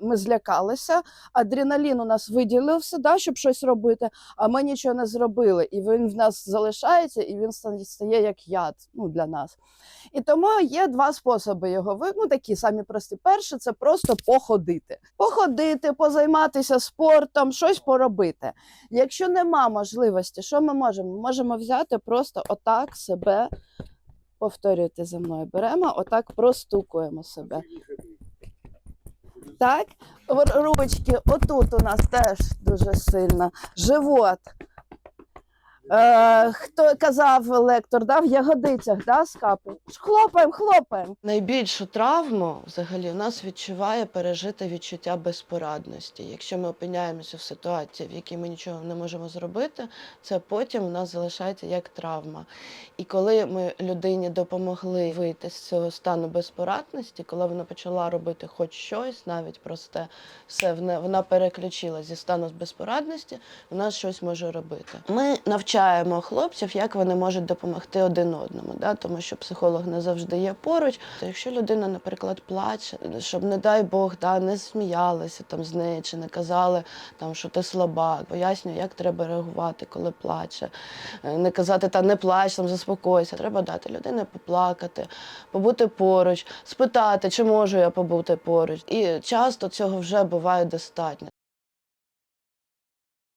Ми злякалися, адреналін у нас виділився, да, щоб щось робити, а ми нічого не зробили. І він в нас залишається, і він стає як яд ну, для нас. І тому є два способи його ну, такі самі прості. Перше це просто походити. Походити, позайматися спортом, щось поробити. Якщо нема можливості, що ми можемо? Ми можемо взяти просто отак себе, повторюйте за мною, беремо, отак простукуємо себе. Так, ручки, отут у нас теж дуже сильно. Живот. Е, хто казав лектор, да, в ягодицях, да, скапи? Хлопаємо, хлопаємо. Найбільшу травму взагалі у нас відчуває пережите відчуття безпорадності. Якщо ми опиняємося в ситуації, в якій ми нічого не можемо зробити, це потім у нас залишається як травма. І коли ми людині допомогли вийти з цього стану безпорадності, коли вона почала робити хоч щось, навіть просте, все вона переключила зі стану безпорадності, вона щось може робити. Ми навчаємо хлопців, як вони можуть допомогти один одному, да? тому що психолог не завжди є поруч. То якщо людина, наприклад, плаче, щоб, не дай Бог, да, не сміялися там з нею чи не казали, там, що ти слабак, пояснюю, як треба реагувати, коли плаче. Е, Не казати, та не плач, там заспокойся. Треба дати людині поплакати, побути поруч, спитати, чи можу я побути поруч. І часто цього вже буває достатньо.